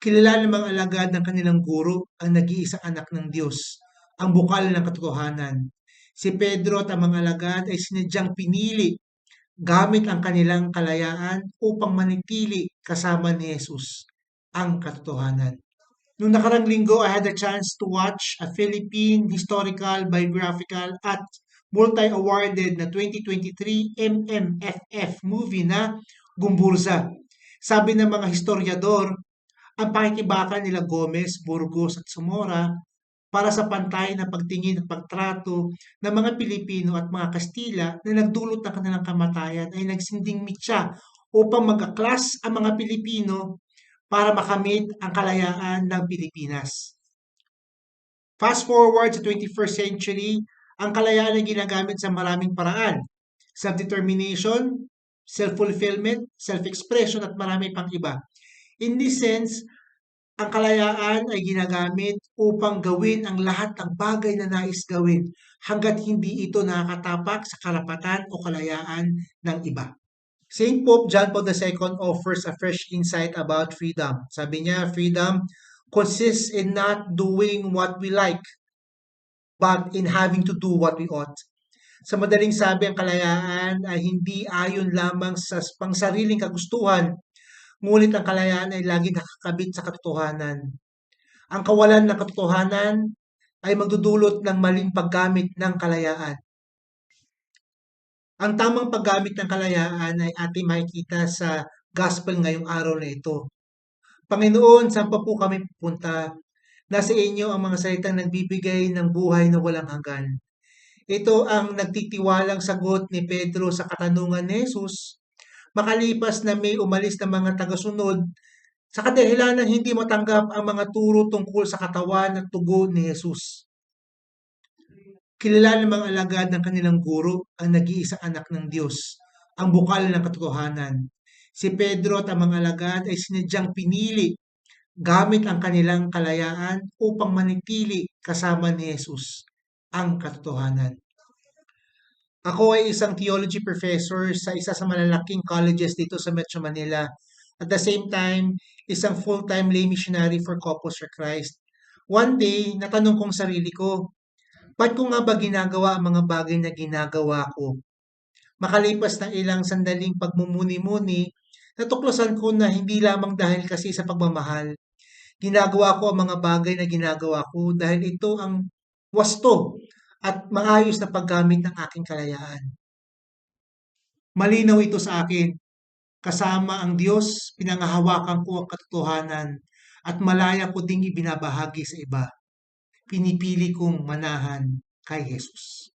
Kilala ng mga alagad ng kanilang guro ang nag-iisang anak ng Diyos, ang bukal ng katotohanan. Si Pedro at ang mga alagad ay sinadyang pinili gamit ang kanilang kalayaan upang manitili kasama ni Jesus, ang katotohanan. Noong nakarang linggo, I had a chance to watch a Philippine historical, biographical at multi-awarded na 2023 MMFF movie na Gumburza. Sabi ng mga historiador, ang pakikibaka nila Gomez, Burgos at Zamora para sa pantay na pagtingin at pagtrato ng mga Pilipino at mga Kastila na nagdulot ng kanilang kamatayan ay nagsinding mitya upang mag-aklas ang mga Pilipino para makamit ang kalayaan ng Pilipinas. Fast forward sa 21st century, ang kalayaan ay ginagamit sa maraming paraan. Self-determination, self-fulfillment, self-expression at marami pang iba. In this sense, ang kalayaan ay ginagamit upang gawin ang lahat ng bagay na nais gawin hanggat hindi ito nakakatapak sa karapatan o kalayaan ng iba. St. Pope John Paul II offers a fresh insight about freedom. Sabi niya, freedom consists in not doing what we like, but in having to do what we ought. Sa madaling sabi, ang kalayaan ay hindi ayon lamang sa pangsariling kagustuhan, ngunit ang kalayaan ay lagi nakakabit sa katotohanan. Ang kawalan ng katotohanan ay magdudulot ng maling paggamit ng kalayaan. Ang tamang paggamit ng kalayaan ay ating makikita sa gospel ngayong araw na ito. Panginoon, saan pa po kami pupunta? Nasa inyo ang mga salitang nagbibigay ng buhay na walang hanggan. Ito ang nagtitiwalang sagot ni Pedro sa katanungan ni Jesus. Makalipas na may umalis na mga tagasunod, sa kadahilan ng hindi matanggap ang mga turo tungkol sa katawan at tugo ni Jesus. Kilala ng mga alagad ng kanilang guro ang nag-iisang anak ng Diyos, ang bukal ng katotohanan. Si Pedro at ang mga alagad ay sinadyang pinili gamit ang kanilang kalayaan upang manitili kasama ni Jesus, ang katotohanan. Ako ay isang theology professor sa isa sa malalaking colleges dito sa Metro Manila. At the same time, isang full-time lay missionary for Couples for Christ. One day, natanong kong sarili ko, ba't ko nga ba ginagawa ang mga bagay na ginagawa ko? Makalipas ng ilang sandaling pagmumuni-muni, natuklasan ko na hindi lamang dahil kasi sa pagmamahal. Ginagawa ko ang mga bagay na ginagawa ko dahil ito ang wasto at maayos na paggamit ng aking kalayaan. Malinaw ito sa akin. Kasama ang Diyos, pinangahawakan ko ang katotohanan at malaya ko ding ibinabahagi sa iba. Pinipili kong manahan kay Jesus.